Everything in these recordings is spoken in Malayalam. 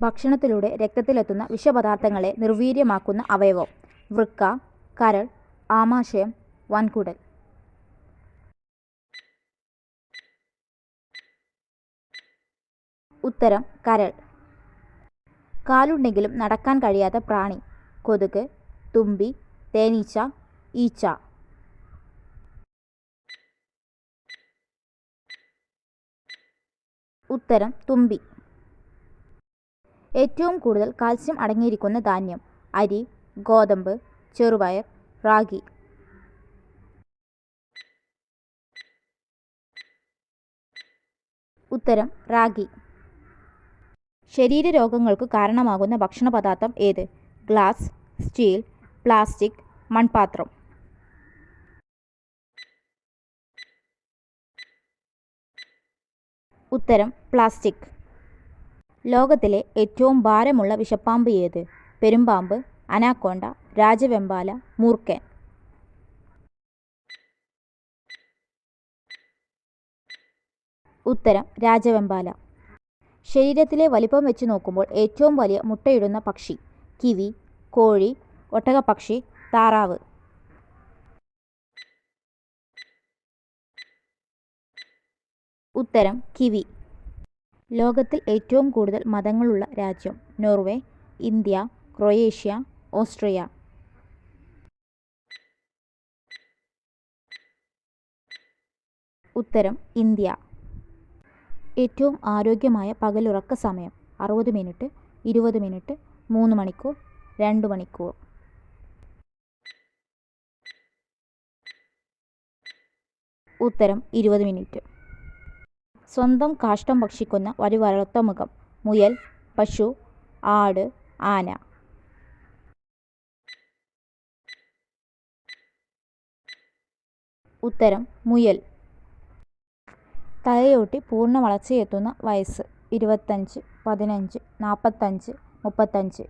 ഭക്ഷണത്തിലൂടെ രക്തത്തിലെത്തുന്ന വിഷപദാർത്ഥങ്ങളെ നിർവീര്യമാക്കുന്ന അവയവം. വൃക്ക കരൾ ആമാശയം വൻകുടൽ. ഉത്തരം കരൾ. കാലുണ്ടെങ്കിലും നടക്കാൻ കഴിയാത്ത പ്രാണി. കൊതുക് തുമ്പി തേനീച്ച ഈച്ച. ഉത്തരം തുമ്പി. ഏറ്റവും കൂടുതൽ കാൽസ്യം അടങ്ങിയിരിക്കുന്ന ധാന്യം അരി ഗോതമ്പ് ചെറുപയർ റാഗി. ഉത്തരം റാഗി. ശരീരരോഗങ്ങൾക്ക് കാരണമാകുന്ന ഭക്ഷണ പദാർത്ഥം ഏത്? ഗ്ലാസ് സ്റ്റീൽ പ്ലാസ്റ്റിക് മൺപാത്രം. ഉത്തരം പ്ലാസ്റ്റിക്. ലോകത്തിലെ ഏറ്റവും ഭാരമുള്ള വിഷപ്പാമ്പ് ഏത്? പെരുമ്പാമ്പ് അനാക്കോണ്ട രാജവെമ്പാല മൂർക്കൻ. ഉത്തരം രാജവെമ്പാല. ശരീരത്തിലെ വലിപ്പം വെച്ച് നോക്കുമ്പോൾ ഏറ്റവും വലിയ മുട്ടയിടുന്ന പക്ഷി കിവി കോഴി ഒട്ടകപ്പക്ഷി താറാവ്. ഉത്തരം കിവി. ലോകത്തിൽ ഏറ്റവും കൂടുതൽ മതങ്ങളുള്ള രാജ്യം നോർവേ ഇന്ത്യ ക്രൊയേഷ്യ ഓസ്ട്രിയ. ഉത്തരം ഇന്ത്യ. ഏറ്റവും ആരോഗ്യമായ പകലുറക്ക സമയം അറുപത് മിനിറ്റ് ഇരുപത് മിനിറ്റ് മൂന്ന് മണിക്കൂർ രണ്ട് മണിക്കൂർ. ഉത്തരം ഇരുപത് മിനിറ്റ്. സ്വന്തം കാഷ്ടം ഭക്ഷിക്കുന്ന ഒരു വളർത്ത മുഖം മുയൽ പശു ആട് ആന. ഉത്തരം മുയൽ. തലയോട്ടി പൂർണ വളർച്ചയെത്തുന്ന വയസ്സ് ഇരുപത്തഞ്ച് പതിനഞ്ച് നാൽപ്പത്തഞ്ച് മുപ്പത്തഞ്ച്.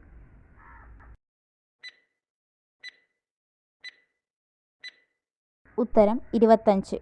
ഉത്തരം ഇരുപത്തഞ്ച്.